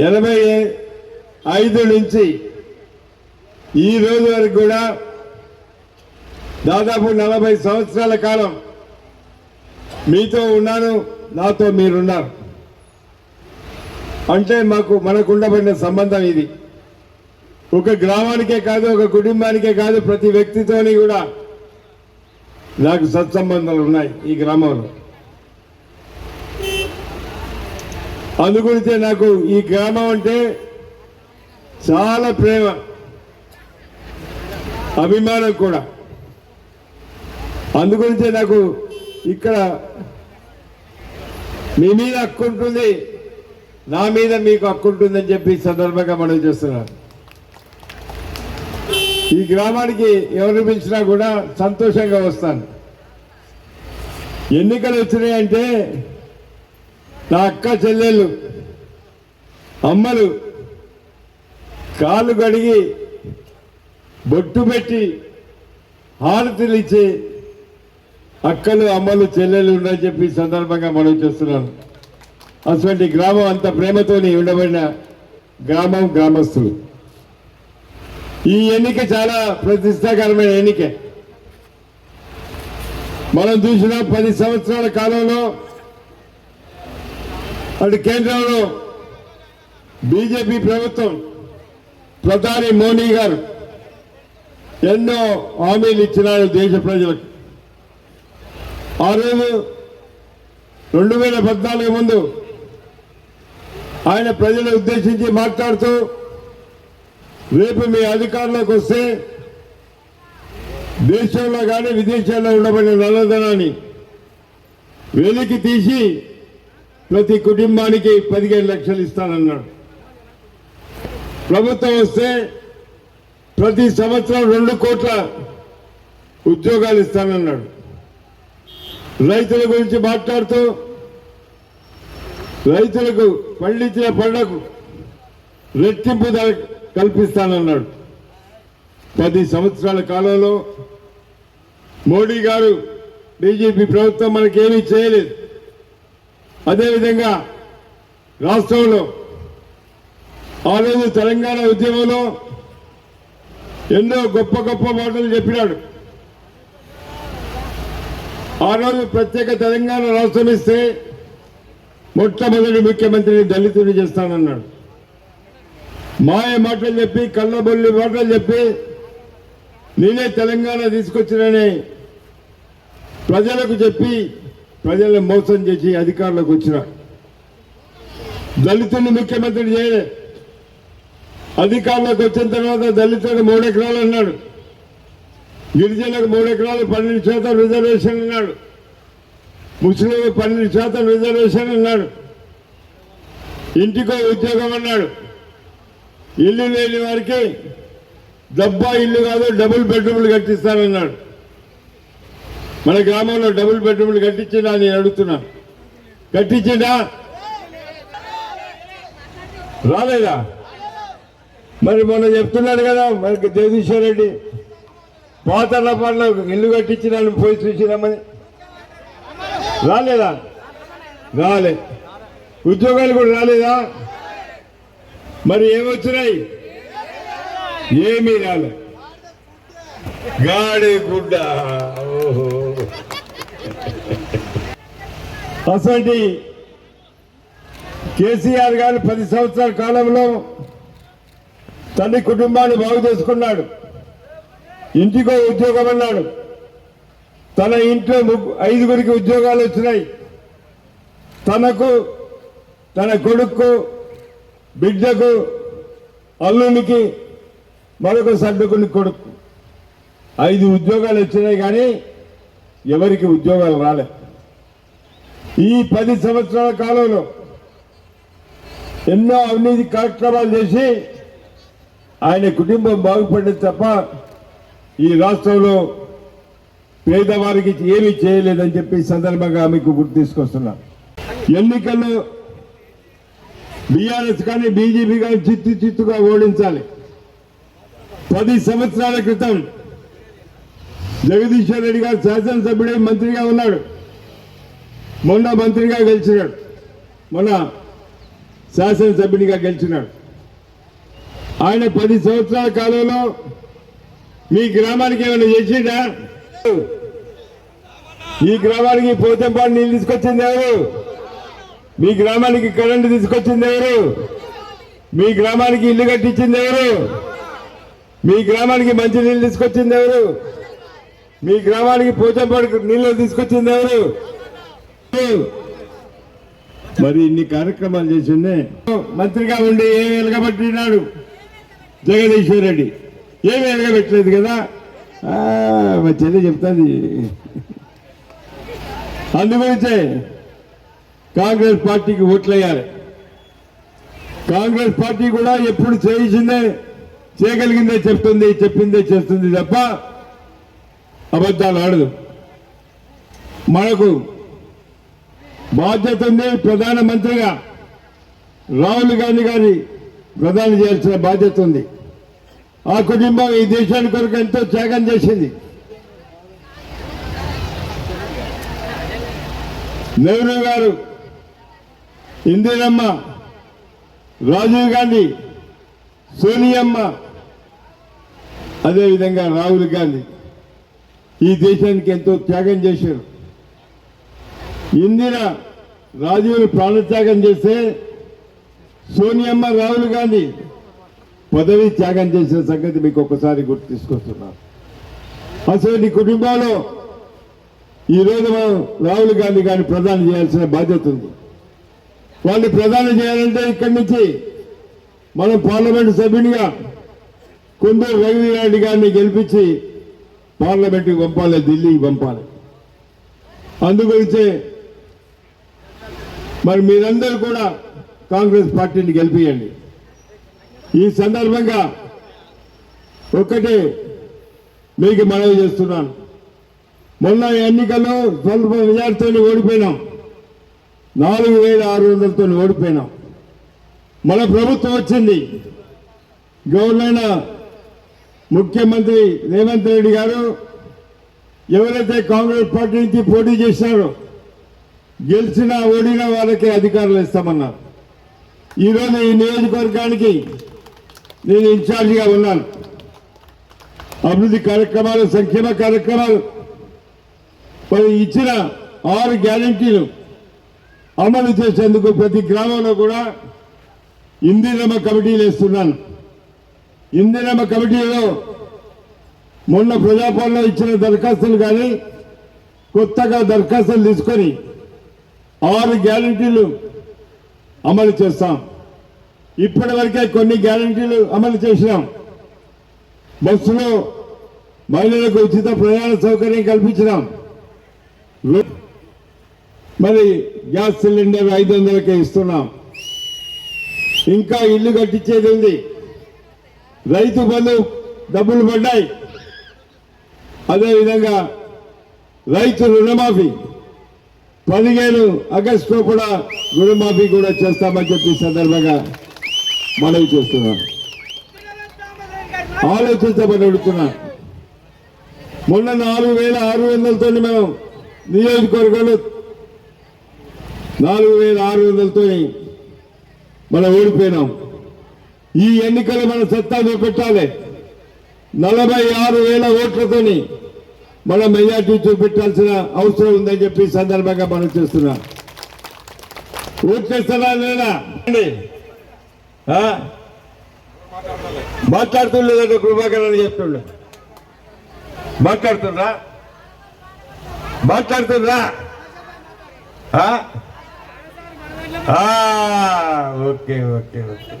ఎనభై ఐదు నుంచి ఈ రోజు వరకు కూడా దాదాపు నలభై సంవత్సరాల కాలం మీతో ఉన్నాను నాతో మీరున్నారు. అంటే మాకు మనకుండబడిన సంబంధం ఇది. ఒక గ్రామానికే కాదు ఒక కుటుంబానికే కాదు ప్రతి వ్యక్తితోని కూడా నాకు సత్సంబంధాలు ఉన్నాయి ఈ గ్రామంలో. అందుగురించే నాకు ఈ గ్రామం అంటే చాలా ప్రేమ. అభిమానం కూడా. అందుగురించే నాకు ఇక్కడ మీ మీద హక్కుంటుంది నా మీద మీకు హక్కుంటుందని చెప్పి సందర్భంగా మనం చేస్తున్నాను ఈ గ్రామానికి ఎవరు పిలిచినా కూడా సంతోషంగా వస్తాను. ఎన్నికలు వచ్చినాయంటే నా అక్క చెల్లెళ్ళు అమ్మలు కాళ్ళు కడిగి బొట్టు పెట్టి హారతులు అక్కలు అమ్మలు చెల్లెలు ఉన్నాయని చెప్పి సందర్భంగా మనం చేస్తున్నాను అటువంటి గ్రామం అంత ప్రేమతోని ఉండబడిన గ్రామం గ్రామస్తులు. ఈ ఎన్నిక చాలా ప్రతిష్టాకరమైన ఎన్నిక. మనం చూసిన పది సంవత్సరాల కాలంలో అటు కేంద్రంలో బీజేపీ ప్రభుత్వం ప్రధాని మోడీ గారు ఎన్నో హామీలు ఇచ్చినారు దేశ ప్రజలకు. ఆ రోజు రెండు వేల పద్నాలుగు ముందు ఆయన ప్రజలు ఉద్దేశించి మాట్లాడుతూ రేపు మీ అధికారంలోకి వస్తే దేశంలో కానీ విదేశాల్లో ఉండబడిన నల్లధనాన్ని వెలికి తీసి ప్రతి కుటుంబానికి పదిహేను లక్షలు ఇస్తానన్నాడు. ప్రభుత్వం వస్తే ప్రతి సంవత్సరం రెండు కోట్ల ఉద్యోగాలు ఇస్తానన్నాడు. రైతుల గురించి మాట్లాడుతూ రైతులకు పండించిన పంటకు రెట్టింపు ధర కల్పిస్తానన్నాడు. పది సంవత్సరాల కాలంలో మోడీ గారు బీజేపీ ప్రభుత్వం మనకేమీ చేయలేదు. అదేవిధంగా రాష్ట్రంలో ఆ రోజు తెలంగాణ ఉద్యమంలో ఎన్నో గొప్ప గొప్ప మాటలు చెప్పినాడు. ఆ రోజు ప్రత్యేక తెలంగాణ రాష్ట్రం ఇస్తే మొట్టమొదటి ముఖ్యమంత్రిని దళితుని చేస్తానన్నాడు. మాయ మాటలు చెప్పి కళ్ళబొల్లి మాటలు చెప్పి నేనే తెలంగాణ తీసుకొచ్చినని ప్రజలకు చెప్పి ప్రజలను మోసం చేసి అధికారులకు వచ్చిన దళితుని ముఖ్యమంత్రి చేయలే. అధికారులకు వచ్చిన తర్వాత దళితుడు మూడు ఎకరాలు అన్నాడు. గిరిజనులకు మూడు ఎకరాలు పన్నెండు శాతం రిజర్వేషన్ అన్నాడు. ముస్లింలకు పన్నెండు శాతం రిజర్వేషన్ అన్నాడు. ఇంటికో ఉద్యోగం అన్నాడు. ఇల్లు లేని వారికి డబ్బా ఇల్లు కాదు డబుల్ బెడ్రూమ్లు కట్టిస్తానన్నాడు. మన గ్రామంలో డబుల్ బెడ్రూమ్లు కట్టించినా నేను అడుగుతున్నా కట్టించిందా రాలేదా? మరి మొన్న చెప్తున్నాడు కదా మనకి జగదీశ్వర్ రెడ్డి. పాతర్లపాడులో ఇల్లు కట్టించినాను పోయి చూసినామని. రాలేదా? రాలే. ఉద్యోగాలు కూడా రాలేదా? మరి ఏమొచ్చినాయి? ఏమీ రాలే. గాడి గుడ్డ అసలు కేసీఆర్ గారు పది సంవత్సరాల కాలంలో తల్లి కుటుంబాన్ని బాగు చేసుకున్నాడు. ఇంటికో ఉద్యోగం అన్నాడు. తన ఇంట్లో ముగ్గు- ఐదుగురికి ఉద్యోగాలు వచ్చినాయి. తనకు తన కొడుకు బిడ్డకు అల్లునికి మరొక సభ్యుకుని కొడుకు. ఐదు ఉద్యోగాలు వచ్చినాయి కానీ ఎవరికి ఉద్యోగాలు రాలే. ఈ పది సంవత్సరాల కాలంలో ఎన్నో అవినీతి కార్యక్రమాలు చేసి ఆయన కుటుంబం బాగుపడింది తప్ప ఈ రాష్ట్రంలో పేదవారికి ఏమీ చేయలేదని చెప్పి సందర్భంగా మీకు గుర్తు తీసుకొస్తున్నా. ఎన్నికల్లో బీఆర్ఎస్ కానీ బీజేపీ కానీ చిత్తు చిత్తుగా ఓడించాలి. పది సంవత్సరాల క్రితం జగదీశ్వర్ రెడ్డి గారు శాసనసభ్యుడే మంత్రిగా ఉన్నాడు. మొన్న మంత్రిగా గెలిచినాడు. మొన్న శాసనసభ్యునిగా గెలిచినాడు. ఆయన పది సంవత్సరాల కాలంలో మీ గ్రామానికి ఏమైనా చేసిండా ఈ గ్రామానికి పోతంపాడు నీళ్ళు తీసుకొచ్చింది ఎవరు? మీ గ్రామానికి కరెంటు తీసుకొచ్చింది ఎవరు? మీ గ్రామానికి ఇల్లు కట్టించింది ఎవరు? మీ గ్రామానికి మంచి నీళ్ళు తీసుకొచ్చింది ఎవరు? మీ గ్రామానికి పోచంపాడు నీళ్ళు తీసుకొచ్చింది ఎవరు? మరి ఇన్ని కార్యక్రమాలు చేసిండే మంత్రిగా ఉండి ఏమి వెలగబట్టినాడు? జగదీశ్వర్ రెడ్డి. ఏమి వెలగబెట్టలేదు కదా? మా చెల్లి చెప్తాది. అందుగురించే కాంగ్రెస్ పార్టీకి ఓట్లయ్యాలి కాంగ్రెస్ పార్టీ కూడా ఎప్పుడు చేయించిందే చేయగలిగిందే చెప్తుంది చెప్పిందే చేస్తుంది తప్ప అబద్ధాలు ఆడదు. మనకు బాధ్యత ఉంది ప్రధానమంత్రిగా రాహుల్ గాంధీ గారి ప్రధాని చేయాల్సిన బాధ్యత ఉంది. ఆ కుటుంబం ఈ దేశాని కొరకు ఎంతో త్యాగం చేసింది. నెహ్రూ గారు ఇందిరమ్మ రాజీవ్ గాంధీ సోనియమ్మ అదేవిధంగా రాహుల్ గాంధీ. ఈ దేశానికి ఎంతో త్యాగం చేశారు. ఇందిర రాజీవులు ప్రాణత్యాగం చేస్తే సోనియమ్మ రాహుల్ గాంధీ పదవి త్యాగం చేసిన సంగతి మీకు ఒక్కసారి గుర్తు తీసుకొస్తున్నారు అసలు నీ కుటుంబంలో ఈ రోజు మనం రాహుల్ గాంధీ గారిని ప్రధానం చేయాల్సిన బాధ్యత ఉంది. వాళ్ళని ప్రధానం చేయాలంటే ఇక్కడి నుంచి మనం పార్లమెంటు సభ్యునిగా కుందూరు రఘువీరారెడ్డి గారిని గెలిపించి పార్లమెంట్కి పంపాలి ఢిల్లీకి పంపాలి. అందుగురించే మరి మీరందరూ కూడా కాంగ్రెస్ పార్టీని గెలిపియండి. ఈ సందర్భంగా ఒక్కటే మీకు మనవి చేస్తున్నాను. మొన్న ఎన్నికల్లో స్వల్ప మెజార్టీతో ఓడిపోయినాం. నాలుగు వేల ఆరు వందలతో ఓడిపోయినాం. మన ప్రభుత్వం వచ్చింది. గవర్నమెంట్ ముఖ్యమంత్రి రేవంత్ రెడ్డి గారు ఎవరైతే కాంగ్రెస్ పార్టీ నుంచి పోటీ చేశారో గెలిచినా ఓడినా వాళ్ళకి అధికారులు ఇస్తామన్నారు. ఈరోజు ఈ నియోజకవర్గానికి నేను ఇన్ఛార్జిగా ఉన్నాను. అభివృద్ధి కార్యక్రమాలు సంక్షేమ కార్యక్రమాలు మరి ఇచ్చిన ఆరు గ్యారంటీలు అమలు చేసేందుకు ప్రతి గ్రామంలో కూడా ఇందిరమ్మ కమిటీలు వేస్తున్నాను. ఇందిరమ్మ కమిటీలో మొన్న ప్రజాపాలన ఇచ్చిన దరఖాస్తులు కానీ కొత్తగా దరఖాస్తులు తీసుకొని ఆరు గ్యారంటీలు అమలు చేస్తాం. ఇప్పటి వరకే కొన్ని గ్యారంటీలు అమలు చేసినాం. బస్సులో మహిళలకు ఉచిత ప్రయాణ సౌకర్యం కల్పించినాం. మరి గ్యాస్ సిలిండర్ ఐదు వందలకే ఇస్తున్నాం. ఇంకా ఇల్లు కట్టించేది ఉంది. రైతు బంధు డబ్బులు పడ్డాయి. అదేవిధంగా రైతు రుణమాఫీ. పదిహేను ఆగస్టులో కూడా రుణమాఫీ కూడా చేస్తామని చెప్పి సందర్భంగా మనవి చేస్తున్నాం. ఆలోచించమని అడుగుతున్నా. మొన్న నాలుగు వేల ఆరు వందలతో మనం నియోజకవర్గంలో నాలుగు వేల ఆరు వందలతో మనం ఓడిపోయినాం. ఈ ఎన్నికలు మన సత్తా చూపెట్టాలి నలభై ఆరు వేల ఓట్లతోని మన మెజార్టీ చూపెట్టాల్సిన అవసరం ఉందని చెప్పి సందర్భంగా మనం చేస్తున్నా. ఓట్లేస్తారా లేదా? ఆ? మాట్లాడుతుండేదంటే కృపాకర్ అని చెప్తుండే. మాట్లాడుతుండ్రా? మాట్లాడుతుండ్రా? ఆ, ఓకే ఓకే ఓకే.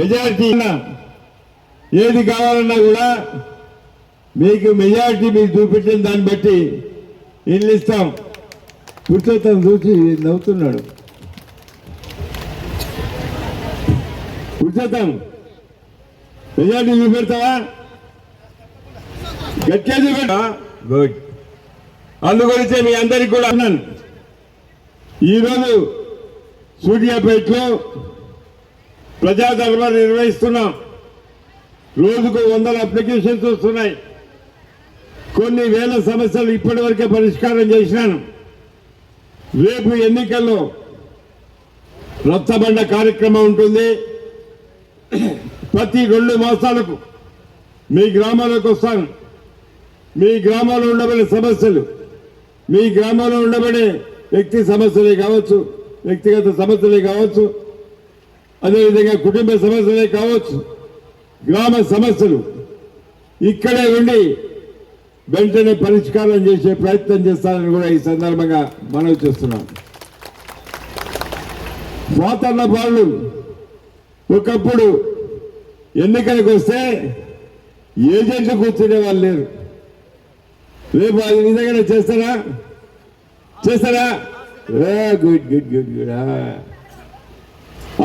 మెజారిటీ ఏది కావాలన్నా కూడా మీకు మెజారిటీ మీకు చూపించిన దాన్ని బట్టి ఇల్లు ఇస్తాం. పురుషోత్తం చూసి నవ్వుతున్నాడు. పురుషోత్తం మెజారిటీ చూపెడతావా? గట్టిగా చూపెడతా గుడ్. అందుగురించే మీ అందరికి కూడా అన్నాను ఈరోజు సూర్యాపేటలో ప్రజా నిర్వహిస్తున్నాం. రోజుకు వందల అప్లికేషన్స్ వస్తున్నాయి. కొన్ని వేల సమస్యలు ఇప్పటి వరకే పరిష్కారం చేసినాను. రేపు ఎన్నికల్లో రచ్చబండ కార్యక్రమం ఉంటుంది. ప్రతి రెండు మాసాలకు మీ గ్రామాలకు వస్తాను. మీ గ్రామంలో ఉండబడే సమస్యలు మీ గ్రామంలో ఉండబడే వ్యక్తి సమస్యలే కావచ్చు వ్యక్తిగత సమస్యలే కావచ్చు అదేవిధంగా కుటుంబ సమస్యలే కావచ్చు గ్రామ సమస్యలు. ఇక్కడే ఉండి వెంటనే పరిష్కారం చేసే ప్రయత్నం చేస్తానని కూడా ఈ సందర్భంగా మనవి చేస్తున్నాం. స్వాతంత్ర పాలన ఒకప్పుడు ఎన్నికలకు వస్తే ఏజెంట్లు కూర్చునే వాళ్ళు లేరు. రేపు అది విధంగా చేస్తారా? చేస్తారా? Good good good good.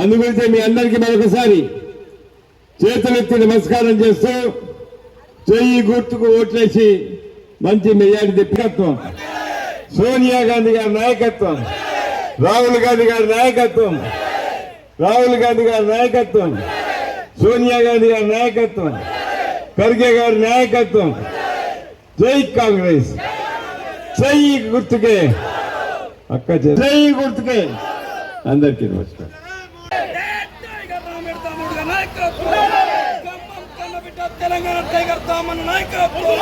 అందుగురించి మీ అందరికీ మరొకసారి చేతులెత్తి నమస్కారం చేస్తూ చెయ్యి గుర్తుకు ఓట్లేసి మంచి మెజారిటీ తెప్పికత్వం. సోనియా గాంధీ గారి నాయకత్వం. రాహుల్ గాంధీ గారి నాయకత్వం. రాహుల్ గాంధీ గారి నాయకత్వం. సోనియా గాంధీ గారి నాయకత్వం. ఖర్గే గారి నాయకత్వం. జై కాంగ్రెస్. చెయ్యి గుర్తుకే. అక్క చెయ్యి గుర్తుకే. అందరికీ నమస్కారం. తెలంగాణ టైగర్ తామన్న నాయకత్వం